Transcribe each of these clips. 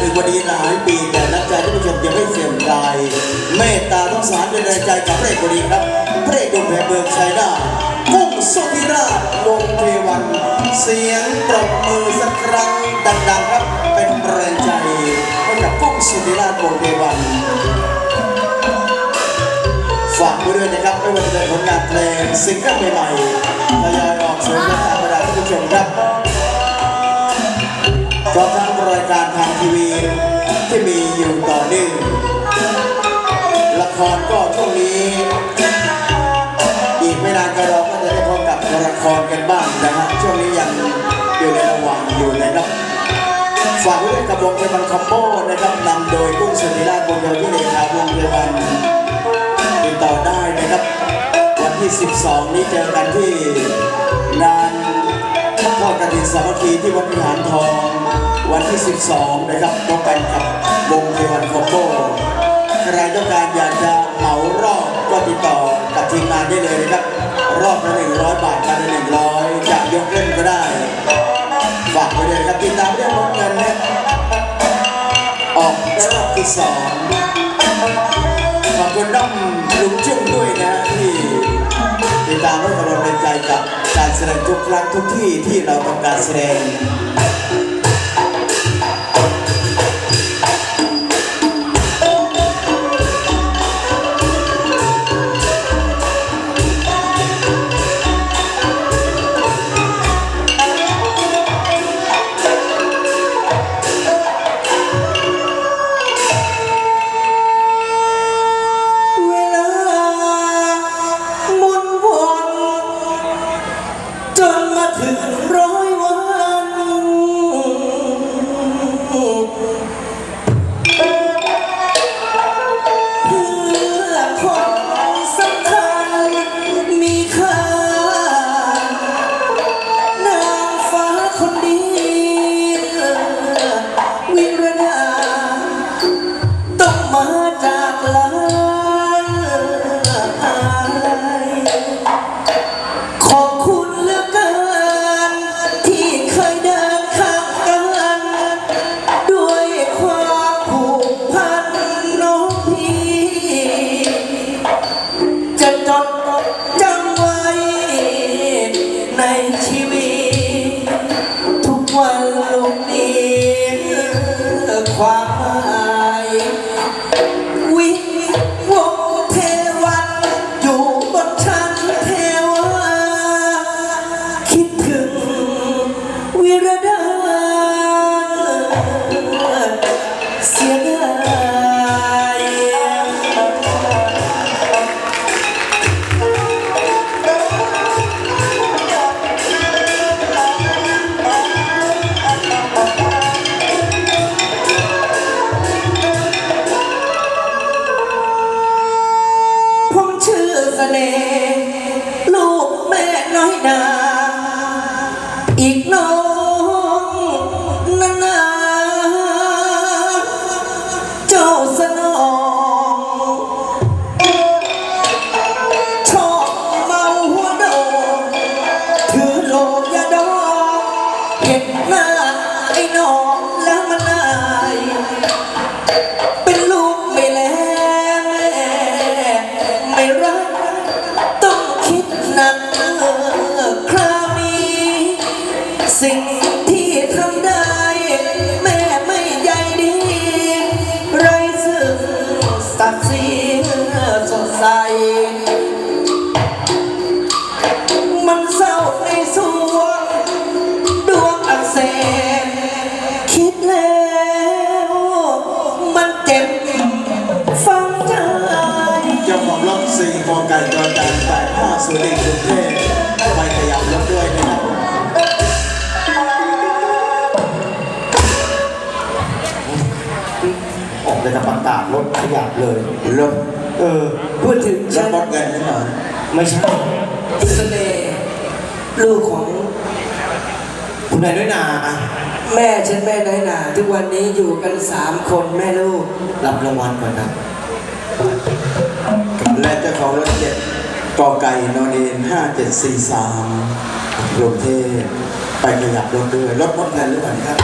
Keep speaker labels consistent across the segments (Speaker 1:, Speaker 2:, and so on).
Speaker 1: ถึงวันนี้หลายปีแต่น้ำใจท่านผู้ชมยังไม่เสื่อมคลายเมตตาต้องสารเป็นแรงใจกับพระเอกคนนี้ครับพระเอกหนุ่มแห่งเมืองชัยนาทกุ้งสุธิราชวงเทวัน เสียงปรบมือสักครั้งดังๆครับเป็นแรงใจให้กับกุ้งสุธิราชวงเทวันฝากไว้ด้วยนะครับไม่ว่าจะเป็นผลงานเพลงซิงเกิลใหม่ๆทยอยออกสู่และธรรดาท่านผู้ชมครับ พร้อมทั้งรายการทางทีวีที่มีอยู่ต่อเนื่องละครก็ช่วงนี้ อีกไม่นานก็เราก็จะได้พบกับละครกันบ้างนะฮะช่วงนี้ยังอยู่ในระหว่างอยู่นะครับฝากไว้ด้วยกับวงเทวันคอมโบนะครับนำโดยกุ้งสุนิราชวงศ์เดียวที่เลขาวงเทวันติดต่อได้นะครับ วันที่ 12 นี้เจอกันที่งานทอดกระถิ่นสามัคคีที่วัดวิหารทอง วันที่ 12 นะครับพบกันกับวงเทวันคอมโบใครต้องการอยากจะเหมารอบก็ติดต่อกับทีมงานได้เลยนะครับ รอบละ100 บาทการละ100 จะยกเล่นก็ได้ ฝากไว้เลยครับติดตามเรื่องของเงินนะออกรอบที่สองขอบคุณน้องลุงจุ้งด้วยนะที่ติดตามให้กำลังใจกับการแสดงทุกครั้งทุกที่ที่เราทำการแสดง
Speaker 2: น Thank you. ดห้าศูน
Speaker 1: ย์หนึ่งกรุงเทพไปขยับรถด้วยนะครับ
Speaker 3: ออกเลยนะประกาศรถขยับเลย
Speaker 1: รถ
Speaker 3: เออ
Speaker 2: พูดถึง
Speaker 1: ร
Speaker 2: ฉั
Speaker 1: ถ
Speaker 2: น
Speaker 1: หมดเงินนิดหน่อย
Speaker 3: ไม่ใช่
Speaker 2: เสน่ห์ลูกของ
Speaker 3: คุณนายด้วยนา
Speaker 2: แม่ฉันแม่น้อยหนาทุกวันนี้อยู่กันสามคนแม่ลูก
Speaker 3: รับรางวัลก่อนครับ
Speaker 1: และเจ้าของรถเจ็ด กอไก่นอนเอนห้าเจ็ดสี่สามกรุงเทพไปขยับรถด้วยรถมดเงินหรือเปล่าครับ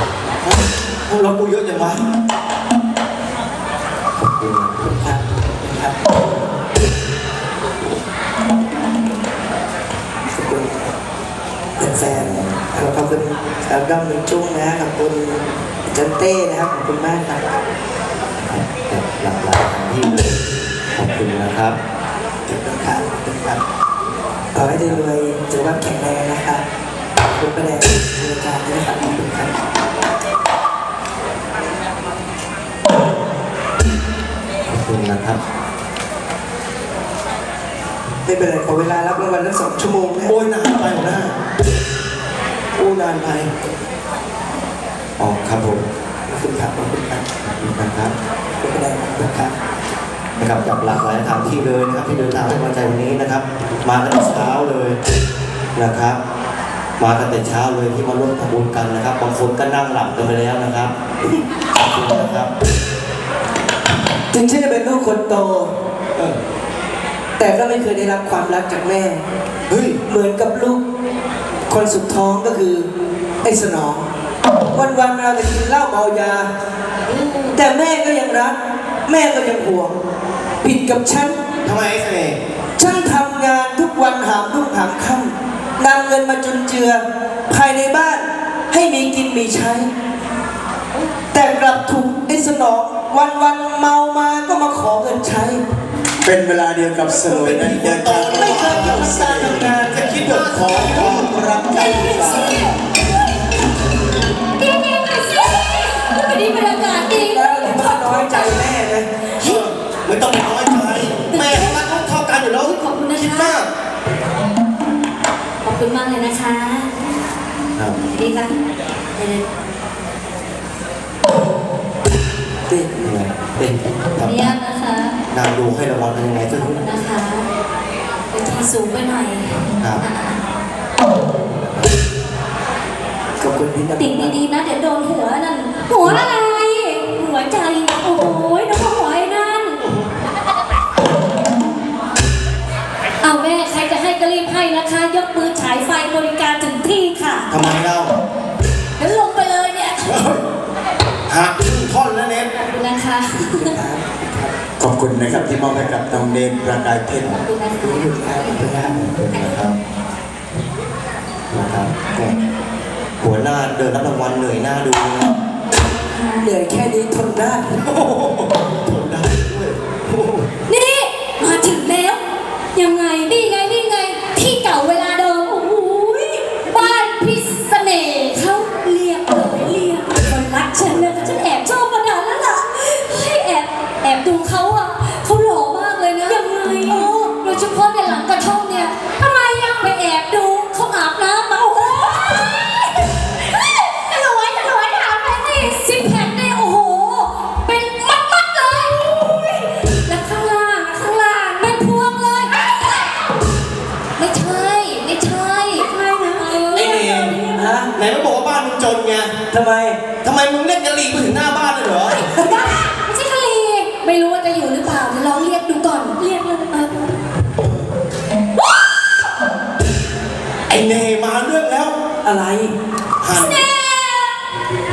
Speaker 2: เอ
Speaker 3: เรากูเยอะจังวะขอบคุณน
Speaker 2: ครับครับขอบคุณเป็นแฟนขอบคุณสาวด้อมลุงจุ้งนะขอบคุณจันเต้นะครับขอบคุณมากครับ
Speaker 3: หลากหลายที่เลยขอบคุณนะครั
Speaker 2: บ คุณครับขอบคุณครับขอให้ได้รวยสุขภาพแข็งแรงนะครับขอบคุณประเด็นรายการด้วยครับขอบคุณครับ
Speaker 3: ขอบคุณนะครับ
Speaker 2: ไม่เป็นไรขอเวลารับรางวัลทั้งสองชั่วโมงนะ
Speaker 3: โอ้ยนานไปหัวหน้าโอ้นานไปอ๋อครับผม
Speaker 2: ขอบคุณครับขอบคุณครับ
Speaker 3: ขอบคุณนะครับ
Speaker 2: ขอบคุณประเด็นขอบคุณครับ
Speaker 3: นะครับจากหลากหลายทางที่เลยนะครับที่เดินทางให้กำลังใจวันนี้นะครับ มากันแต่เช้าเลยนะครับ มากันแต่เช้าเลยที่มาร่วมทำบุญกันนะครับบางคนก็นั่งหลับกันไปแล้วนะครับขอบคุณนะครับ
Speaker 2: ถึงฉันจะเป็นลูกคนโต
Speaker 3: เออ
Speaker 2: แต่ก็ไม่เคยได้รับความรักจากแม่
Speaker 3: เฮ้ย
Speaker 2: เหมือนกับลูกคนสุดท้องก็คือไอ้สนอง วันๆเราจะกินเหล้าเมายา แต่แม่ก็ยังรัก แม่ก็ยังห่วง ผิดกับฉัน
Speaker 3: ทำไมไอ้เสน่ห์
Speaker 2: ฉันทำงานทุกวันหามรุ่งหามค่ำนำเงินมาจุนเจือ ภายในบ้านให้มีกินมีใช้ แต่กลับถูกไอ้สนองวันๆเมามาก็มาขอเงินใช้
Speaker 1: เป็นเวลาเดียวกับสโลยนั้นเดินทาง
Speaker 2: ไม่เคยทำการทำงาน
Speaker 1: จะคิดบทของความรักจากที่สา
Speaker 4: คุณ
Speaker 3: มาก
Speaker 4: เลยนะคะ
Speaker 3: ครับ
Speaker 4: ดีค่ะเดี๋ยว
Speaker 2: ติด
Speaker 3: ยังไงเต้น
Speaker 4: ขออ
Speaker 3: ทำ
Speaker 4: นุญาตนะคะ
Speaker 3: นางดูให้รางวัลเป็นยังไงก็
Speaker 4: ขอบ
Speaker 3: รู้
Speaker 4: คุณนะคะเวทีสูงไปหน่อย
Speaker 3: ครับ
Speaker 2: ขอบคุณพี่น้ำ
Speaker 4: ติดดีๆนะ เดี๋ยวโดนหัวนั่น หัวอะไร หัวใจ โอ้ยน้องหั เอาแม่ใครจะให้ก็รีบให้นะคะ ยกมือฉายไฟบริการถึงที่ค่ะ
Speaker 3: ทำไมเล่า
Speaker 4: เดี๋ยวลงไปเลยเนี่ย
Speaker 3: หักครึ่งท่อนแล้วเน็ต
Speaker 4: ขอบคุณนะคะ
Speaker 1: ขอบคุณนะครับที่มอบให้กับน้องเนมประกายเพชร
Speaker 4: ขอบคุณนะคะ
Speaker 2: ขอบคุณครับขอบคุณครับ
Speaker 3: นะครับนะครับก็หัวหน้าเดินรับรางวัลเหนื่อยหน้าดูนะ
Speaker 2: เหนื่อยแค่นี้ทนได้
Speaker 3: ทนได้ด้วยโอ้โห
Speaker 4: นี่มาถึงแล้ว ยังไงนี่ไง เรียกเลยเออไอ้เนมาเรื่
Speaker 3: อ
Speaker 4: ง
Speaker 3: แล้ว
Speaker 2: อะไร
Speaker 3: หัน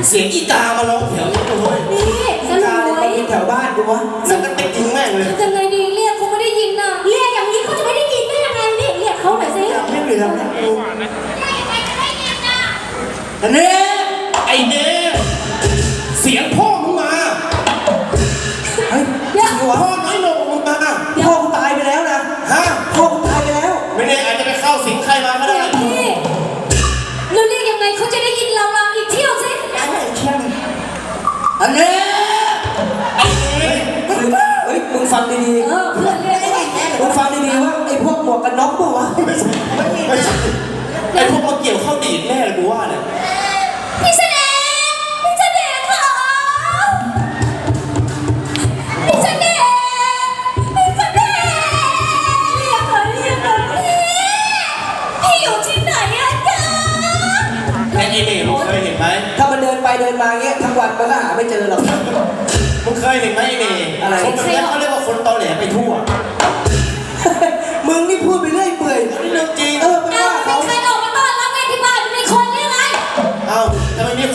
Speaker 3: เสียงอีกามาร้องแถวนี้เลย
Speaker 4: นี่ส
Speaker 2: กา
Speaker 4: รุ
Speaker 2: อะไร
Speaker 4: ป
Speaker 2: มากินแถวบ้านกูวะ
Speaker 3: แล้วก็ติดยิงแม่งเลย
Speaker 4: ยัง ดีด
Speaker 2: แน่
Speaker 3: เลยกูว่าเนี่ย
Speaker 4: พี่แสดงพี่แสดงค่ะพี่แสดงพี่แสดงเรียกเลยเรียกเลยพี่พี่อยู่ที่ไหนอะจ๊ะ
Speaker 3: ไอ้เนมึงเคยเห็นไหม
Speaker 2: ถ้ามันเดินไปเดินมาเงี้ยทั้งวันมันก็หาไม่เจอหรอก
Speaker 3: มึงเคยเห็นไหมอ้เน
Speaker 2: อะไร
Speaker 3: คนแบบนี้เขาเรียกว่าคนตอแหลไปทั่ว
Speaker 2: มึงนี่พูดไปเรื่อยเปื่อย
Speaker 3: นี่เรื่องจริง
Speaker 2: เออ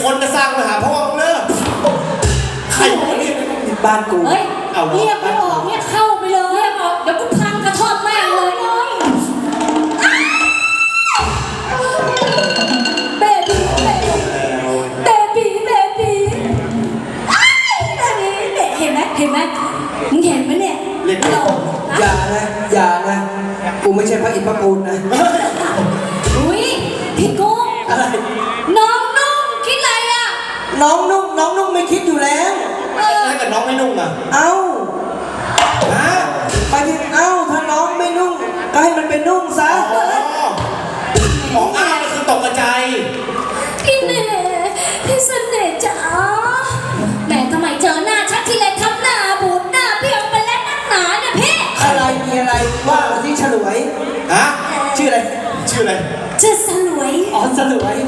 Speaker 4: คนหรือไง
Speaker 3: เอ้าทำไมมีคนจะสร้างปัญหาพ่อมึงเลิก
Speaker 4: โบ้า
Speaker 2: นกู
Speaker 4: เฮ้ย
Speaker 3: เอาเหรอ
Speaker 4: เรียกไม่ออกเรียกเข้าไปเลยเรียกออกเดี๋ยวกูพังกระท่อมแม่งเลยเบบี้เบบี้เบบี้อ้ายเบบี้เห็นไหมเห็นไหมมึงเห็นไหมเนี่ย
Speaker 3: เรียกไม่ออก
Speaker 2: อย่านะ อย่านะ กูไม่ใช่พระอินทร์พระปูนนะ
Speaker 4: อุ้ น้องนุ่
Speaker 2: งน้องนุ่งไม่คิดอยู่แล้ว
Speaker 4: เออ
Speaker 3: ถ้าเกิดน้องไม่นุ่งอะ
Speaker 2: เอ้า
Speaker 3: ฮะ
Speaker 2: ไปที่เอ้าถ้าน้องไม่นุ่งก็ให้มันเป็นนุ่งซะ
Speaker 3: อ๋อของอ้าวนี่คือตกกระจาย
Speaker 4: พี่เน่พี่เสน่ห์จ๋า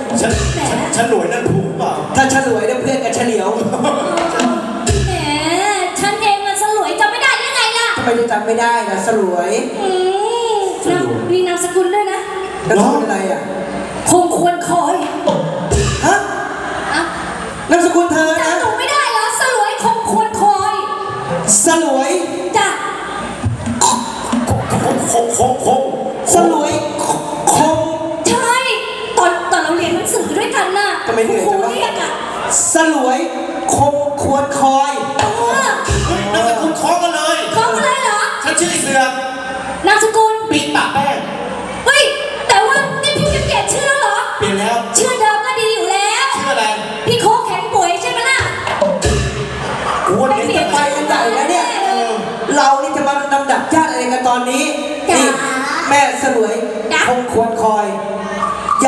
Speaker 2: ลวย
Speaker 3: ฉันฉันฉันหลวยนั่นถูกเปล่า
Speaker 2: ถ้าฉลวยเนี่ยเพื่อนกับเฉลียว
Speaker 4: แหมฉันเองอะสลวยจำไม่ได้ยังไงล่ะ
Speaker 2: ทำไมจะจำไม่ได้นะฉลวย
Speaker 4: อืมนามมีนามสกุลด้วยนะ
Speaker 2: แล้วทำอะไรอะ
Speaker 4: คงควรคอย
Speaker 2: ฮะ
Speaker 4: อะ
Speaker 2: นามสกุลเธอนะ
Speaker 4: จำหนูไม่ได้เหรอสลวยคงควรคอย
Speaker 2: สลวย
Speaker 4: จ้ะ
Speaker 3: คงคงคงคง
Speaker 2: สลวย
Speaker 4: กันน่ะ
Speaker 2: ทำไมเหนื่อย
Speaker 4: ครู
Speaker 2: จังวะ
Speaker 4: เรียกอะ
Speaker 2: สลวยคงควรคอย
Speaker 4: เออ
Speaker 3: เฮ้ยนามสกุลคล้องกันเลย
Speaker 4: เขาอะไรเหรอ
Speaker 3: ฉันชื่อไอ้เสือก
Speaker 4: นามสกุล
Speaker 3: ปีปะแป้ง
Speaker 4: เฮ้ย แต่ว่านี่พี่จะเปลี่ยนชื่อแล้วเหรอ
Speaker 3: เปลี่ยนแล้ว
Speaker 4: ชื่อเดิมก็ดีอยู่แล้ว
Speaker 3: ชื่ออะไร
Speaker 4: พี่โค้กแข็งป่วยใช่ไหมล่ะ
Speaker 3: กูว่า
Speaker 4: ไม่
Speaker 3: เดี๋ยว
Speaker 4: เปลี่ย
Speaker 3: จะ
Speaker 4: น
Speaker 3: ไป
Speaker 2: ไปกันใหญ่แล้วเนี่ย เรานี่จะมาลำดับญาติอะไรกันตอนนี้
Speaker 4: จ๋า
Speaker 2: นี่แม่สลวย
Speaker 4: จ๋า
Speaker 2: คงควรคอย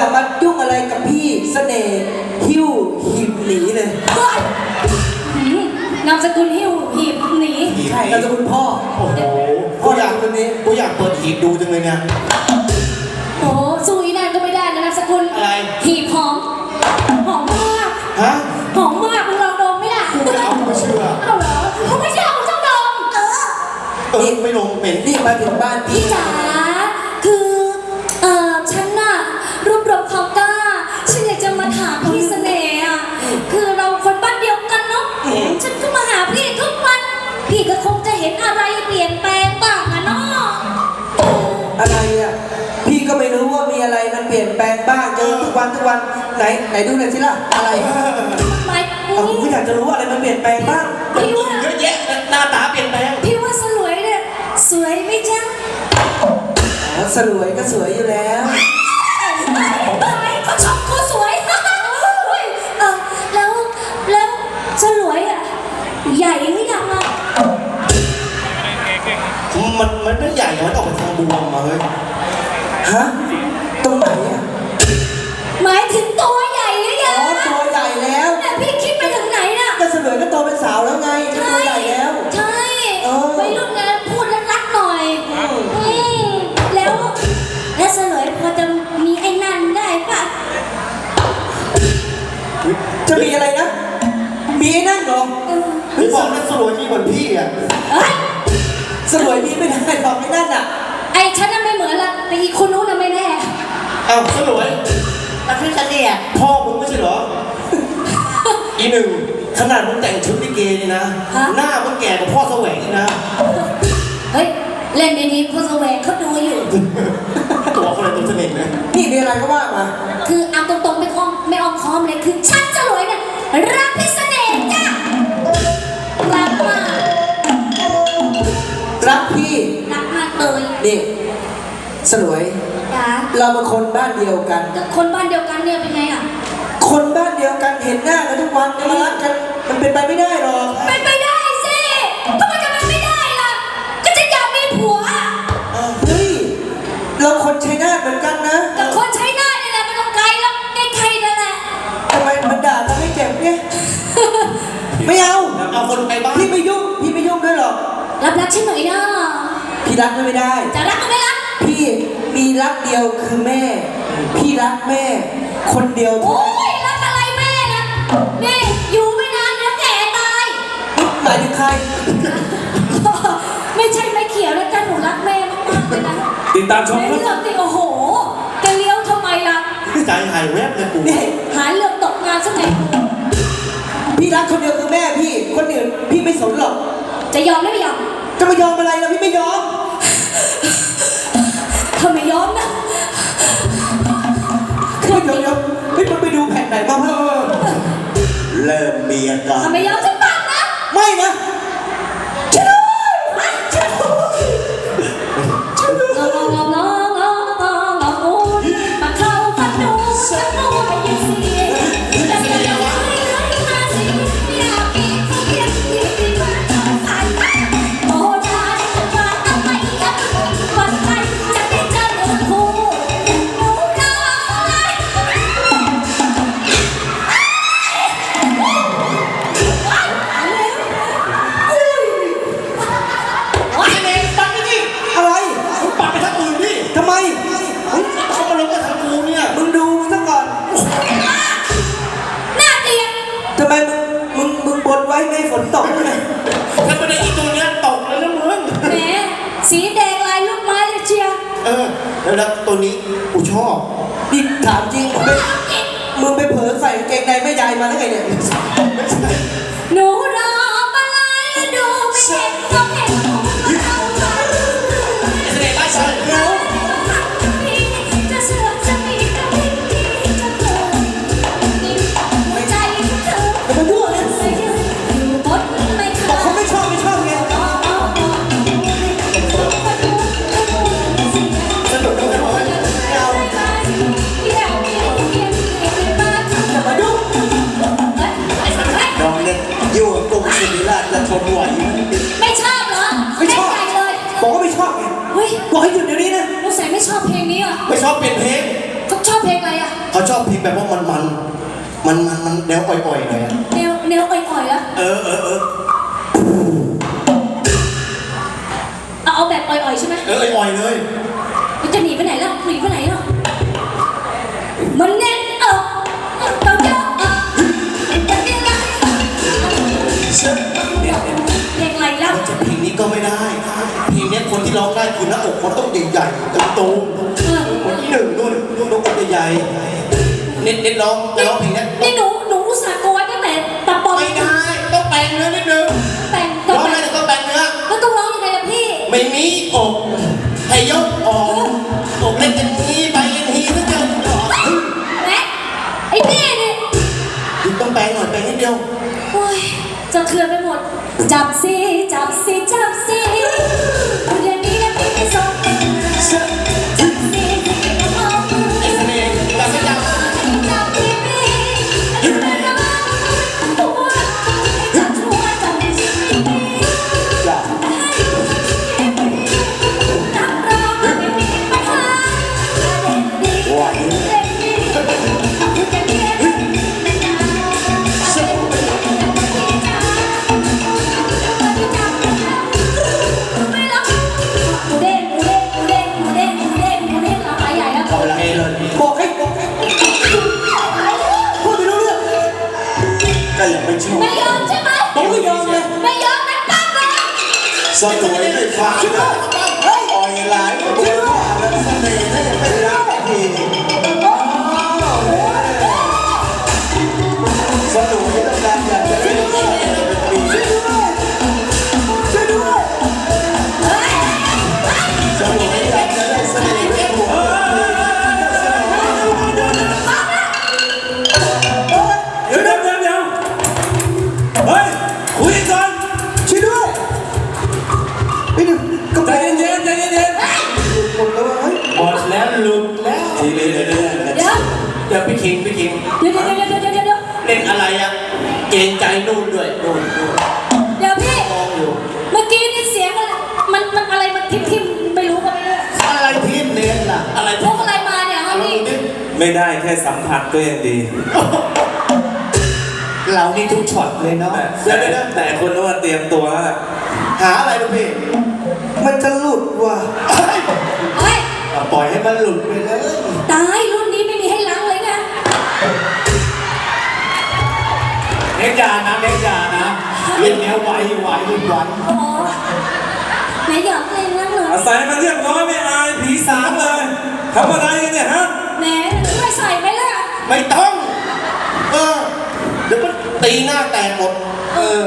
Speaker 2: อย่ามายุ่งอะไรกับพี่เสน่ห์หิ้วหิบหนีเลย
Speaker 4: ก่อนหืมนามสกุลหิวหีบหนี
Speaker 2: ใช่นามสกุลพ่อ
Speaker 3: โอ้โหกูอยากกูอยากเปิดหีบดูจังเลยเนี่ย
Speaker 4: โอ้สู้อีนั่นก็ไม่ได้นะนามสกุล
Speaker 3: อะไร
Speaker 4: หีบหอมหอมมาก
Speaker 3: ฮะ
Speaker 4: หอมมากมึงลองดมไหมล่ะ
Speaker 3: กูไม่เอากูไม่เชื่อ
Speaker 4: เอาเหรอเขาไม่เชื่อเขาชอบดมเออ
Speaker 3: เออไม่ลงเหม็น
Speaker 2: นี่มาถึงบ้านพี่
Speaker 4: พี่จ๋า นเปลี่ยนแปลงบ้างเจ
Speaker 2: อทุกวันทุกวันไหนไหนดูหน่อยสิล่ะอะไร
Speaker 4: หมาย
Speaker 2: เอาผมก็อยากจะรู้ว่าอะไรมันเปลี่ยนแปลงบ้าง
Speaker 4: พี่ว่า
Speaker 3: เยอะแยะหน้าตาเปลี่ยนแปลง
Speaker 4: พี่ว่าสลวยเนี่ยสวยไหมจ๊ะ
Speaker 2: อ๋อสลวยก็สวยอยู่แล้ว
Speaker 4: ตายเขาชอบเขาสวยเออแล้วแล้วสลวยอะใหญ่หรือยังอะ
Speaker 3: มันมันไม่ใหญ่มันออกไปทางบวมมาเฮ้ย
Speaker 2: ฮะ เสลวยก็โตเป็นสาวแล้วไงก็ตัวใหญ่แล้ว
Speaker 4: ใช่
Speaker 2: เออ
Speaker 4: วัยรุ่นนะพูดรักๆหน่อยอืมแล้วแล้วเสลยพอจะมีไอ้นั่นได้ปะ
Speaker 2: จะมีอะไรนะ มีไอ้นั่นเหรอ
Speaker 4: เออ
Speaker 3: พี่บอกนั่นสลวยที่เหมือนพี่อะ
Speaker 4: เอ้ย
Speaker 2: สลวยมีไม่ได้หรอกไอ้นั่นอะ
Speaker 4: ไอ้ฉันน่ะไม่เหมือนละแต่อีกคนนู้นน่ะไม่แน่
Speaker 3: เอ้าสลวย
Speaker 4: แต่พี่ฉันเนี่ย
Speaker 3: พ่อมึงไม่ใช่เหรอ อีหนึ่ง ขนาดมึงแต่งชุดลิเกนี่นะหน้ามึงแก่กว่าพ่อแสวงนี่นะ
Speaker 4: เฮ้ยเล่นดีๆพวกแสวงเขาดูอยู่
Speaker 3: ตัวคนละตัวสนิทเลย
Speaker 2: นี่มีอะไรก็ว่ามา
Speaker 4: คือเอาตรงๆไม่อ้อมไม่อ้อมค้อมเลยคือฉันสลวยเนี่ยรักพี่เสน่ห์จ้ะรักมาก
Speaker 2: รักพี่
Speaker 4: รักมากเลย
Speaker 2: นี่ สลวย
Speaker 4: จ้ะ
Speaker 2: เราเป็นคนบ้านเดียวกัน
Speaker 4: ก็คนบ้านเดียวกันเนี่ยเป็นไงอะ
Speaker 2: คนบ้านเดียวกันเห็นหน้ากันทุกวันจะมารักกันัก
Speaker 4: แม่
Speaker 3: คน
Speaker 2: เดียว
Speaker 4: โอ้ยรักอะไรแม่นะแม่อยู่ไม่นานนะแก่ตาย
Speaker 2: หมายถึงใคร
Speaker 4: ไม่ใช่ไม่เขียวนะจ๊ะหนูรักแม่มากๆเลยนะ
Speaker 3: ติดตามชม
Speaker 4: แม่
Speaker 3: ครับ
Speaker 4: ลือกติโอ้โหจะเลี้ยวทำไมล่ะ
Speaker 3: ใจหายแวบเลยกู
Speaker 2: นี่
Speaker 4: หาเรื่อตกงานสักไหน
Speaker 2: พี่รักคนเดียวคือแม่พี่ คนอื่นพี่ไม่สนหรอก
Speaker 4: จะยอมไม่ยอม
Speaker 2: จะมายอมอะไรล่ะพี่ไม่ยอม
Speaker 4: ช่วงเยวนี้เยวเฮ้
Speaker 3: ยมัน
Speaker 2: ไป
Speaker 3: ดู
Speaker 4: แผ่
Speaker 2: นไห
Speaker 4: น
Speaker 3: บ้า
Speaker 4: ง
Speaker 2: พิ่เริ่ม
Speaker 4: มีอากา
Speaker 1: ร ทำไม
Speaker 4: ย
Speaker 2: อะ
Speaker 4: จัง ชอบเป
Speaker 3: ลี่ยนเพลง
Speaker 4: เขาชอบเพลงอะไรอะ
Speaker 3: เขาชอบเพลงแบบว่ามันมันมันมันมันแนวอ่อยๆหน่อยอะ
Speaker 4: แนวแนวอ่อยๆแล้ว
Speaker 3: เออเออเออ
Speaker 4: เอาเอาแบบอ่อยๆใช่ไหม
Speaker 3: เอออ่อยๆเลย
Speaker 4: มันจะหนีไปไหนล่ะหนีไปไหนล่ะมันแน่นเออต้องเยอะเพลงอะไรล่ะ
Speaker 3: เพลนี้ก็ไม่ได้เพลนี้คนที่ร้องได้คือหน้าอกเขาต้องใหญ่ๆ
Speaker 4: กระ
Speaker 3: โต หนึ่งนู่นนู่นนกกระใหญ่เน้นเน้นร้องจะร้องเพลงเนี้ย
Speaker 4: นี่หนู บอกให้
Speaker 2: บอกให้พูดไม่รู้เรื่อง
Speaker 1: ก็ยังไม่ชอบ
Speaker 2: ผมก็ยอมเลย
Speaker 1: สวย
Speaker 2: ด้วย
Speaker 1: ฟ้า ไม่
Speaker 3: ได้
Speaker 5: แค่สัมผัสก็ยังดี
Speaker 3: เรานี่ทุกช็อตเลยเนาะ
Speaker 5: แต
Speaker 3: แต่
Speaker 5: แต่ต่คนว่าเตรียมตัว
Speaker 3: หาอะไรลูกพี่
Speaker 2: มันจะหลุดว่ะ
Speaker 3: ปล่อยให้มันหลุดไปเลย
Speaker 4: ตายรุ่นนี้ไม่มีให้ล้างเลยนะ
Speaker 5: เล็กยานะเล็กยานะเล่นแนวไหวไหวทุกวัน
Speaker 4: ไหนหยอกเล่นล้างเลย
Speaker 5: เาใส่มาเรียบร้อยไม่อายผีสามเลยทำอะไรกันเนี่ยฮะ
Speaker 4: แหมไม่ใส่ไหมล่ะ
Speaker 3: ไม่ต้อง เออ เดี๋ยวก็ตีหน้าแตกหมด
Speaker 4: เออ